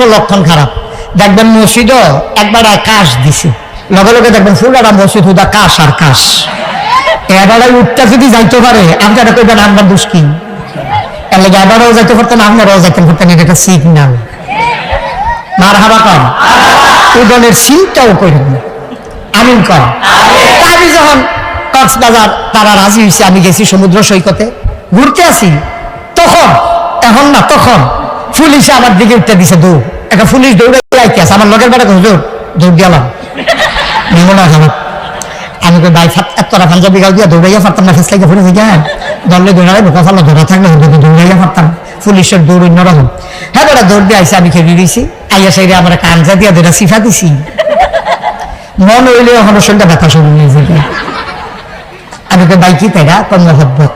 পরিবেশের লক্ষণ খারাপ। দেখবেন মসজিদও একবার কাশ দিছে। লগে লগে দেখবেন ফুলারা মসজিদ, হুদা কাশ আর কাশ। যদি যাইতে পারে কইবেন আমরা দুষ্কি এর লেগে এবারেও যাইতে পারতেন পারতেন, এটা একটা সিগনাল মার হাবা কম উদনের করেন আমিন কর আমি যখন কক্সবাজার তারা রাজি হয়েছে আমি গেছি সমুদ্র সৈকতে। ঘুরতে আসি। তখন, এখন না, তখন। পুলিশে আমার দিকে উঠতে দিছে, দৌড়। একটা পুলিশ দৌড়ে আছে, আমার লগের বেড়া হুজুর দৌড় গেলাম দিয়া পারতাম পুলিশের দৌড় হ্যাঁ দৌড় দিয়ে আইসে আমি দিয়েছি আইয়া আমার কানজা দিয়া সিফা দিছি। মন হইলে এখন শরীরটা ব্যথা শুরু আমি ভাই তাইরা তোর মহব্বত।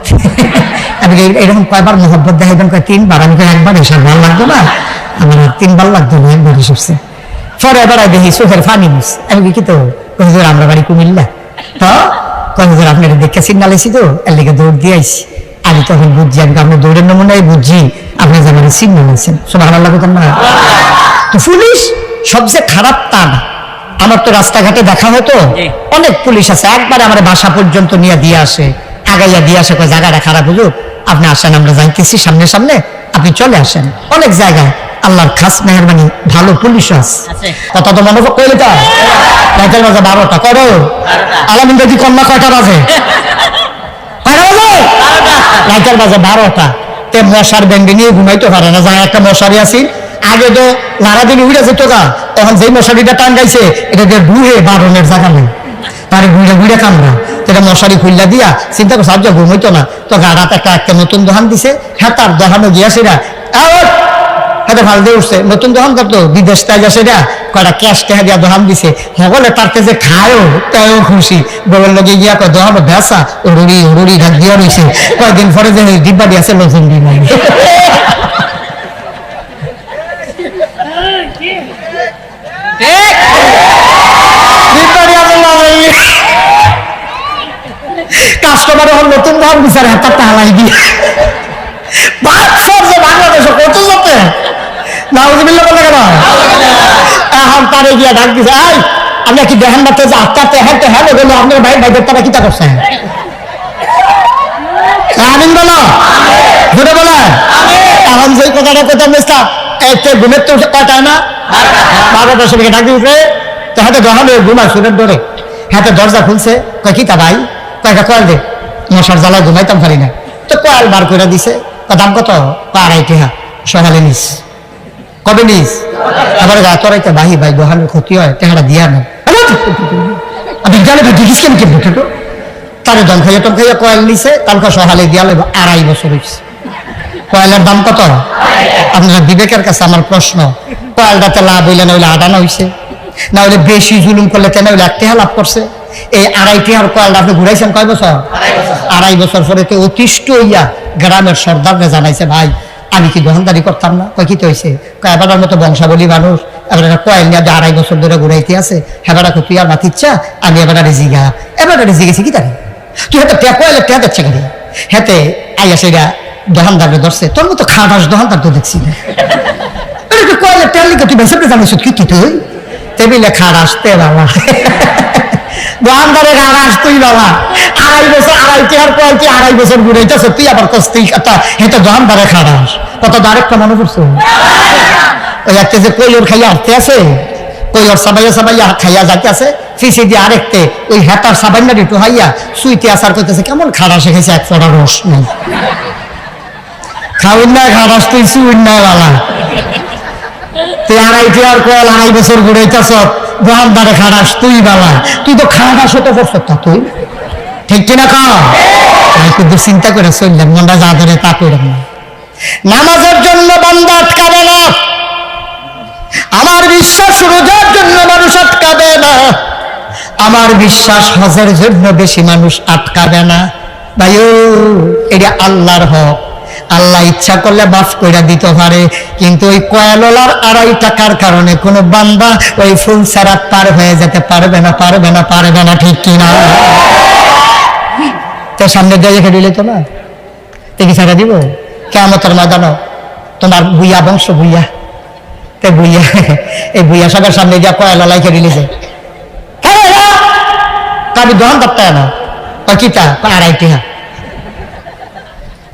আমি এরকম কয়বার মহব্বত দেখাইবেন কয় তিনবার। আমি একবার, এসব ভালো লাগতো না? আমার তিনবার লাগতো না, একবার এসবছে পরে এবার দেখি চোখের ফানি মুস আমি কি তো? কই আমরা বাড়ি কুমিল্লা। তো? কই হুজুর আপনার দেখে সিগনাল এসি তো, এর লেগে দৌড় দিয়ে আইসি আমি তখন বুঝছি, আমি আপনি দৌড়ের নমুনায় বুঝছি আপনি যে আমার সিগনাল আছেন শোনা ভালো লাগতো না। তো পুলিশ সবচেয়ে খারাপ তা না আমার তো রাস্তাঘাটে দেখা হতো। অনেক পুলিশ আছে একবার আমার বাসা পর্যন্ত নিয়ে দিয়ে আসে আগাইয়া দিয়ে আসে জায়গাটা খারাপ হুজুর আপনি আসেন আমরা যাইতেছি সামনে সামনে আপনি চলে আসেন। অনেক জায়গায় আল্লাহর খাস মেহরবানি ভালো পুলিশ আছে। কথা তো মনে কইলে তা রাতের বাজে বারোটা করো আলামিন যদি কন্যা কয়টা বাজে? রাতের বাজে? বারোটা। তে মশার ব্যান্ডে নিয়ে ঘুমাইতে পারে না যা একটা মশারি আছি আগে তো নারা দিন উড়ে যেত গা, তখন যেই মশারিটা টাঙ্গাইছে এটা দিয়ে ডুহে বারণের জায়গা নেই। তারে ঘুরে ঘুরে কামড়া। সেটা মশারি খুললা দিয়া চিন্তা করছে আজ ঘুমাইতো না তো গাড়াতে একটা একটা নতুন দোকান দিছে হ্যাঁ তার দোকানে গিয়া সেটা হ্যাঁ ভালো দিয়ে উঠছে। নতুন দোকান করতো বিদেশ তাই যা সেটা ক্যাশ টেহা দিয়া দোকান দিছে। সকলে তারতে যে খায়ও তাইও খুশি। বগল লগে গিয়া কয় দোকান ভেসা উড়ুড়ি উড়ুড়ি, ঢাক দিয়া রয়েছে কয়দিন পরে যে ডিব্বা দিয়েছে নতুন ডিম ঠিক কাস্টমার নতুন দাম বিচারে হাতার তালাই দিয়ে যে কত লোকে বলে কেন এখন তারে ডাক দিছে আই কি দেখেন না তো হ্যাঁ হ্যাঁ আপনার ভাই আমিন বলো বলে এখন যে কথাটা কথা মিস্টার এতে ঘুমের তো কয়টা না বারোটার সময় ডাক দিয়েছে তো হাতে দহালে ঘুমায় সুরের ডরে হাতে দরজা খুলছে কয় কিতা ভাই কয়টা কয়েল দে মশার জ্বালায় ঘুমাইতাম পারি না। তো কয়াল বার করে দিছে দাম কত? আড়াই টেহা সকালে নিস। কবে নিস? আবার গা তরাইতে ভাই ভাই দোহানের ক্ষতি হয় টেহারা দিয়া না। জানে তো দেখিস কেন কেমন তো তারে দম খাইয়া, টম খাইয়া কয়েল নিছে, তারপর সকালে দিয়া লাগবে আড়াই বছর হয়েছে কয়েলের দাম কত? আপনার বিবেকের কাছে আমার প্রশ্ন, কয়েলটাতে লাভ হইলে না হইলে আদানো হইছে, না হইলে বেশি জুলুম করলে তেনা হইলে লাভ করছে? এই আড়াই টেহার কয়েলটা আপনি ঘুরাইছেন কয় বছর? আড়াই বছর। পরে তো অতিষ্ঠ হইয়া গ্রামের সর্দারকে জানাইছে ভাই আমি কি দোকানদারি করতাম না? কয় কি তো হয়েছে কয় এবার মতো বংশাবলী মানুষ এবার একটা কয়েল নিয়ে আড়াই বছর ধরে ঘুরাইতে আছে তুই আর চা আমি এবার রেজিগা এবার রেজিগেছি কি তারি? তুই কয়েলে যাচ্ছে গাড়ি হেতে আইয়া সেটা ধরছে তোর মতো খাটাস দোকানদার তো দেখছি না। আরে তুই কয়েলে ট্যাপ লিখে তুই বেসরকে জানিস কি তুই? টেবিলে খাটাস তে বাবা। তুই বাবা। আড়াই বছর, আড়াই চেয়ার আড়াই বছর তুই আবার কত মনে করছ ওই একটা যে খাইয়া আছে খাইয়া আছে দিয়ে আরেকতে ওই একটু হাইয়া সুইতে আসার করতেছে কেমন খাড়া শিখেছে এক ফোটা রস নেই। খাউন না খাড়াস তুই সুইন না বালা তুই আড়াই টিয়ার কল আড়াই বছর ঘুরাইতেছ দোকানদারে খাড়াস, তুই বালা তুই তো খাড়াস হতে পারছ তা তুই। ঠিক কিনা খা কিন্তু চিন্তা করে চললাম, মনটা যা ধরে তা করলাম নামাজের জন্য বান্দা আটকাবে না। আমার বিশ্বাস রোজার জন্য মানুষ আটকাবে না। আমার বিশ্বাস হজের জন্য বেশি মানুষ আটকাবে না। ভাইও, এটা আল্লাহর হক। আল্লাহ ইচ্ছা করলে মাফ করে দিতে পারে। কিন্তু ওই কয়ালার আড়াই টাকার কারণে কোনো বান্দা ওই ফুল ছাড়া পার হয়ে যেতে পারবে না পারবে না পারবে না, ঠিক কিনা? তো সামনে দিয়ে রেখে দিলে তো না? দেখি ছাড়া দিব? কেমতের ময়দানও তোমার বুইয়া বংশ বুইয়া তে বুইয়া এই বুইয়া সবার সামনে যা। কয়লা লাইকে রিলিজে আমি দহন করতে না? কিতা? কয় আড়াই টিহা।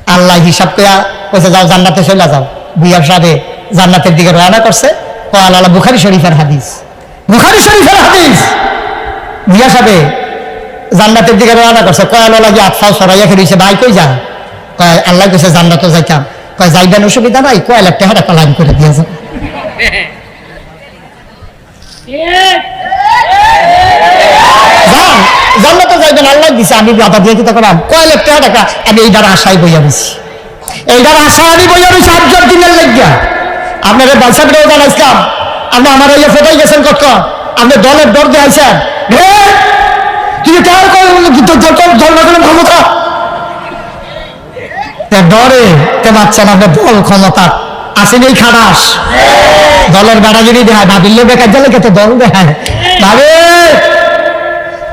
আল্লাহ হিসাব করে কইছে, যাও জান্নাতে চলে যাও। বুইয়ার সাথে জান্নাতের দিকে রওনা করছে। কয় আল্লাহ বুখারি শরীফের হাদিস। বুখারি শরীফের হাদিস! বুইয়া সাথে জান্নাতের দিকে রওনা করছে। কয় আল্লাহ লাগে আতফাও সরাইয়া খেয়েছে ভাই, কই যা? কয়, আল্লাহ কইছে, জান্নাতও যাইতাম। কয়, যাইবেন, অসুবিধা নাই? কয় লাখ টাকা টাকা লাইন করে দিয়েছে যান জান্নাতে যাইবেন আল্লাহ দিছে, আমি বাধা দিয়ে কিতা করাম? কয় লাখ টাকা টাকা আমি এইটার আশায় বইয়া দিছি এইটার আশায় আমি বইয়া দিছি আটজন দিনের লাগিয়া। আপনারা বালসাকরেও জানাইছিলাম আপনি আমার এই ফোটাই গেছেন কত আপনি দলের দর তুই কার দল না করেন ক্ষমতা? তে ডরে তে বাচ্চা না দল ক্ষমতা। আসেনি খারাস দলের বেড়াগিরি দেখায় ভাবিলে বেকার জলে কেটে দল দেখায়। ভাবে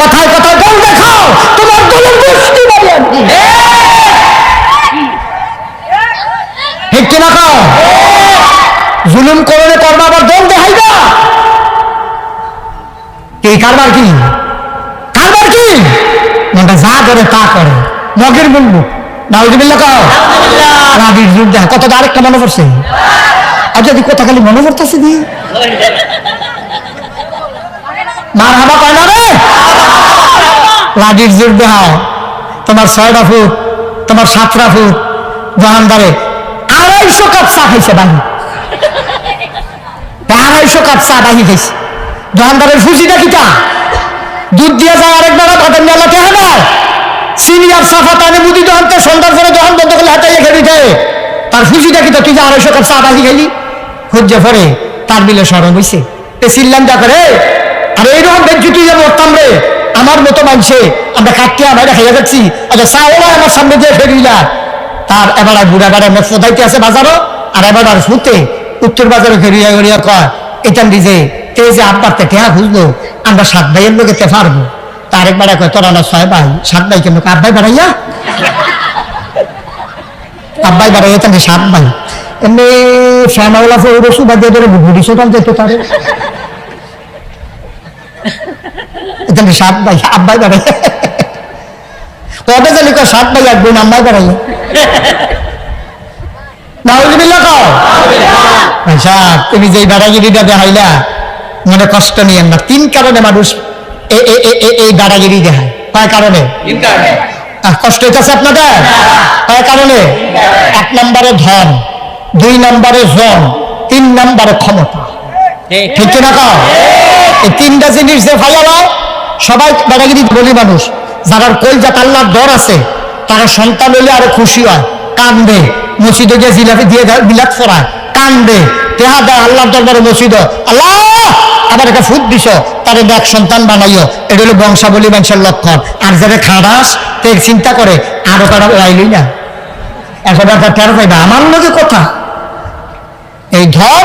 কথায় কথায় দল দেখাও তোমার দলের গোষ্ঠী বাড়ি কি। ঠিক কিনা খাও? জুলুম করলে করবা আবার দল দেখাইবা এই কারবার কি? কারবার কি? মনটা যা করে তা করে। মগের মূল্য নাউজুবিল্লা কাও রাবির যুগ দেখা। কত আরেকটা মনে পড়ছে। আর যদি কথা খালি মনে পড়তেছে দি মার হাবা কয় না? রে লাডির যুগ দেখাও তোমার ছয়টা ফুট, তোমার সাতটা ফুট দোকানদারে আড়াইশো কাপ চা খাইছে বাহি আড়াইশো কাপ চা বাহি খাইছে। দোকানদারের ফুসিটা কিটা দুধ দিয়ে যায় আরেকবার ভাতের মেলা টেহা নেয় সিনিয়র সাফা তানে মুদি দোকানতে সন্ধ্যার পরে দোকান বন্ধ করলে হাতে খেয়ে দিতে। তার ফুসিটা কিটা তুই যে আড়াইশো কাপ চা বাহি খাইলি? খুঁজে পরে তার বিলে সরম হইছে। তে সিল্লাম যা করে আরে এইরকম বেজ্জুতি যে মরতাম রে আমার মতো মানছে আমরা কাটতে আমরা খাইয়া যাচ্ছি। আচ্ছা চা ওরা আমার সামনে দিয়ে ফেরিলা তার এবার আর বুড়া বেড়া মেট ফোদাইতে আছে বাজারও, আর এবার আর ফুতে উত্তর বাজারে ফেরিয়া গড়িয়া কয়, এটা দিছে তে যে আব্বার তে টেহা খুঁজলো, আমরা সাত ভাইয়ের লোকে তে পারব। তার একবার কয়, তোরা না ছয় ভাই, সাত ভাই কেন আব্বাই বাড়াইয়া? আব্বাই বাড়াইয়া তাহলে সাত ভাই। এমনি শ্যামাওয়ালা ফৌর সুবাদ দিয়ে ধরে ঘুরি সোটাল যেত তারে। তাহলে সাত ভাই আব্বাই বাড়াইয়া কবে জানি সাত ভাই এক বোন আম্মাই কও। আচ্ছা তুমি যেই বেড়াগিরিটা দেখাইলা মনে কষ্ট নিয়েন না তিন কারণে মানুষ এই বেড়াগিরি দেখায়। কয় কারণে? কষ্ট হইতেছে আপনাদের? কয় কারণে? এক নম্বরে ধন দুই নম্বরে জন তিন নম্বরে ক্ষমতা। ঠিক। না কও? এই তিনটা জিনিস যে ফাইলাও সবাই বেড়াগিরি বলি মানুষ যারা কলজাত আল্লাহর ডর আছে, তারা সন্তান হইলে আরও খুশি হয়। কান্দে, মসজিদে গিয়ে জিলাপি দিয়ে বিলাত ফোরায় কান্দে তেহা দেয় আল্লাহর দরবারে মসজিদ। আল্লাহ! আবার একটা ফুট দিছ, তারে দেখ সন্তান বানাইও। এটা হলো বংশাবলী মানুষের লক্ষণ। আর যারা খারাস, তে চিন্তা করে, আরও কারও লাইলই না। এখন একটা টের পাইবা আমার লোকে কথা। এই ধর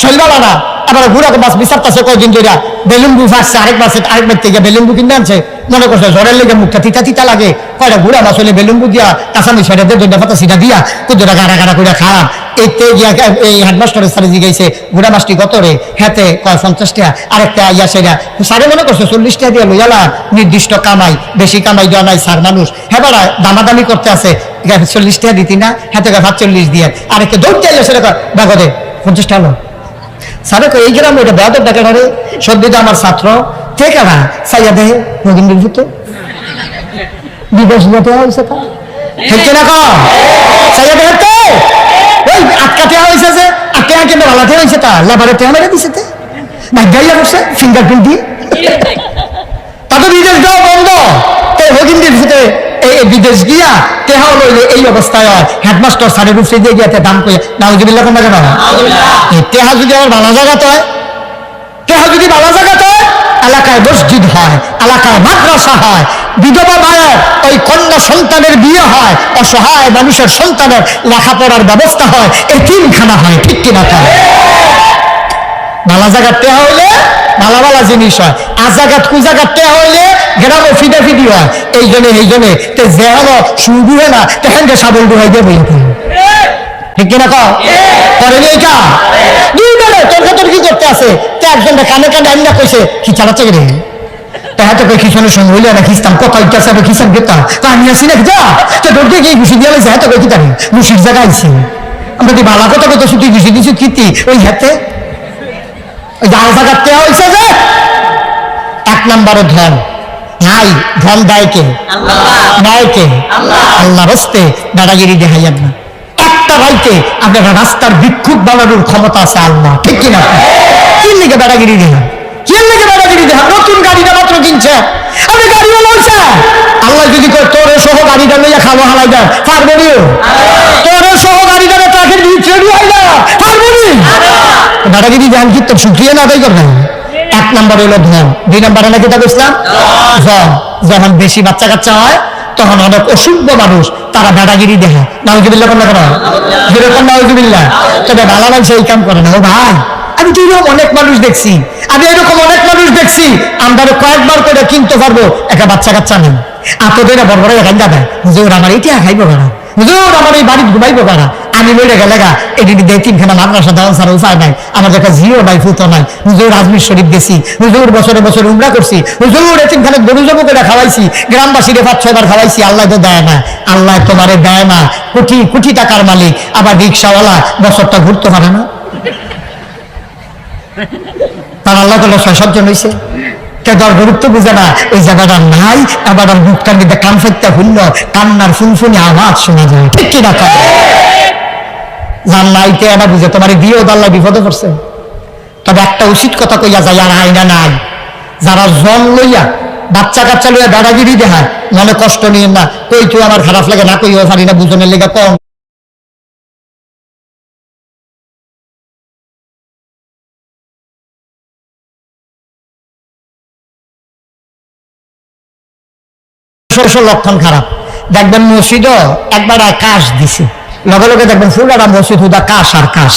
শৈলবালা না ঘুরাকে বিচারতেছে আরেক আরেকবার থেকে কিনে আনছে। মনে করছে জ্বরের লেগে মুখটা তিতা তিতা লাগে। কয়টা ঘুরা হলে বেলুন দিয়া কাঁচামি সেটা দিয়ে পাতা দিয়া কুদুরা গাড়া গাড়া করে খারাপ। এই তে গিয়া এই হেডমাস্টারের সারে জিগাইছে, ঘুরা কত রে? হেতে কয় আরেকটা ইয়া সেটা সারে মনে করছে চল্লিশ টাকা দিয়ে লইয়ালা নির্দিষ্ট কামাই, বেশি কামাই দেওয়া নাই সার মানুষ। হ্যাঁ দামাদামি করতে আছে। চল্লিশ টাকা দিতি না, হাতে ভাত চল্লিশ দিয়ে। আরেকটা দৌড়তে এলে সেটা বাগদে, পঞ্চাশ টাকা কই এই গ্রামে এটা বেয়াদব ডাকে রে? সদ্য তো আমার ছাত্র। কে কারা সাইয়া দেহে রবীন্দ্র ভিতরে। বিদেশ যেতে হয়েছে তা। ঠিক না কম সাইয়া তো? ওই আটকাতে হয়েছে যে আটকে হয়েছে তা। মেরে দিছে তে। ভাগ্যাইয়া করছে ফিঙ্গারপ্রিন্ট দিয়ে। তাতে বিদেশ যাওয়া বন্ধ। তো হকিন্দির ভিতরে বিদেশ গিয়া তেহা লইলে এই অবস্থায় হেডমাস্টার সাড়ে রুফে দিয়ে গিয়ে দাম করে নাউজুবিল্লাহ কোন কেন তেহা যদি আমার ভালো জায়গাতে হয় তেহা যদি ভালো জায়গাতে হয় এলাকায় মসজিদ হয় এলাকায় মাদ্রাসা হয় বিধবা মায়ের ওই কন্যা সন্তানের বিয়ে হয় অসহায় মানুষের সন্তানের লেখাপড়ার ব্যবস্থা হয় এই তিনখানা হয় ঠিক কিনা ভালো জায়গার টেহা হইলে ভালো জিনিস হয়। আর জায়গাত কু হইলে গ্রামে ফিডে ফিডি হয়। এই জন্য এই জন্য তে যে হলো হয় না তেহেন যে সাবল ডুহাই দিয়ে বই ঠিক কিনা কও? করে নি এটা দুই বেলে, তোর তোর কি করতে আছে? তে একজন কানে কানে আমি না কইছে, কি চালাচ্ছে রে? তাহা তো কই খিসানের সঙ্গে হইলে না খিস্তাম কত ইচ্ছা আছে খিসান গেতাম তা আমি আসি না যা? তো দৌড়তে গিয়ে ঘুষি দিয়ে হ্যাঁ তো কই কি জানি মুশির জায়গা আইছি। আমরা কি বালা কথা কত ছুটি ঘুষি দিছি কীর্তি ওই হাতে? হয়েছে যে? এক নম্বরে ধন নাই ধন দেয় কে? দেয় কে? আল্লাহ রস্তে দাদাগিরি দেখাইয়ান না। একটা ভাইকে আপনার রাস্তার বিক্ষুব বানানোর ক্ষমতা আছে আল্লাহ, ঠিক কিনা? কি লিখে দাদাগিরি দেখান? কি লিখে দাদাগিরি দেখান? নতুন গাড়িটা কিনছে। আপনি গাড়িও লইছে আল্লাহ যদি কয়, তোরে সহ গাড়িটা লইয়া খাব হালাই দেয় পারব তোরে সহ গাড়িটা ট্রাকের ভিতরে হয় দাদাগিরি ধ্যান কীর্তন শুক্রিয়া না আদায় করবেন এক নম্বর হলো ধন। দুই নম্বরে নাকি তা বুঝলাম যখন বেশি বাচ্চা কাচ্চা হয়, তখন অনেক অসুস্থ মানুষ, তারা বেড়াগিরি দেখে নাউজুবিল্লা কোন কেন যেরকম নাউজুবিল্লা তবে ভালো মানুষ এই কাম করে না। ও ভাই, আমি তো অনেক মানুষ দেখছি। আমি এরকম অনেক মানুষ দেখছি। আমরা কয়েকবার করে কিনতে পারব একটা বাচ্চা কাচ্চা নেই। আতদের বড় বড় এখান যাবে। হুজুর, আমার এটা খাইবো না। হুজুর, আমার এই বাড়ি ঘুমাইবো কারা? আমি লইলে গেলে গা এটি দিয়ে তিনখানা মাদ্রাসা দেওয়া ছাড়া উপায় নাই, আমার একটা জিও নাই ফুতো নাই। হুজুর, আজমির শরীফ গেছি। হুজুর, বছরে বছরে উমরা করছি। হুজুর এ তিনখানে গরু জমু করে খাওয়াইছি, গ্রামবাসীরে পাঁচ ছয়বার খাওয়াইছি, আল্লাহ তো দেয় না, আল্লাহ তোমারে দেয় না। কোটি কোটি টাকার মালিক, আবার রিক্সাওয়ালা বছরটা ঘুরতে পারে না? তার আল্লাহ তালা ছয় সাতজন হয়েছে কে দর গুরুত্ব বুঝে না ওই জায়গাটা নাই, আবার বুকটার মধ্যে কান ফেরতে হুল্ল, কান্নার ফুনফুনি আওয়াজ শোনা যায়। ঠিক কি জানলাইতে এটা বুঝে, তোমার বিয়ে দাল্লা বিপদে পড়ছে। তবে একটা উচিত কথা কইয়া যায়, আর আইনা নাই। যারা জল লইয়া বাচ্চা কাচ্চা লইয়া দাদাগিরি দেখায় মনে কষ্ট নিয়ে না। কই তুই আমার খারাপ লাগে, না কই পারি না, বুঝনের লেগে কম। ষোলশো লক্ষণ খারাপ। দেখবেন মসজিদও একবার কাশ দিছে। লগে লগে দেখবেন ফুলারা মসজিদ হুদা কাশ আর কাশ।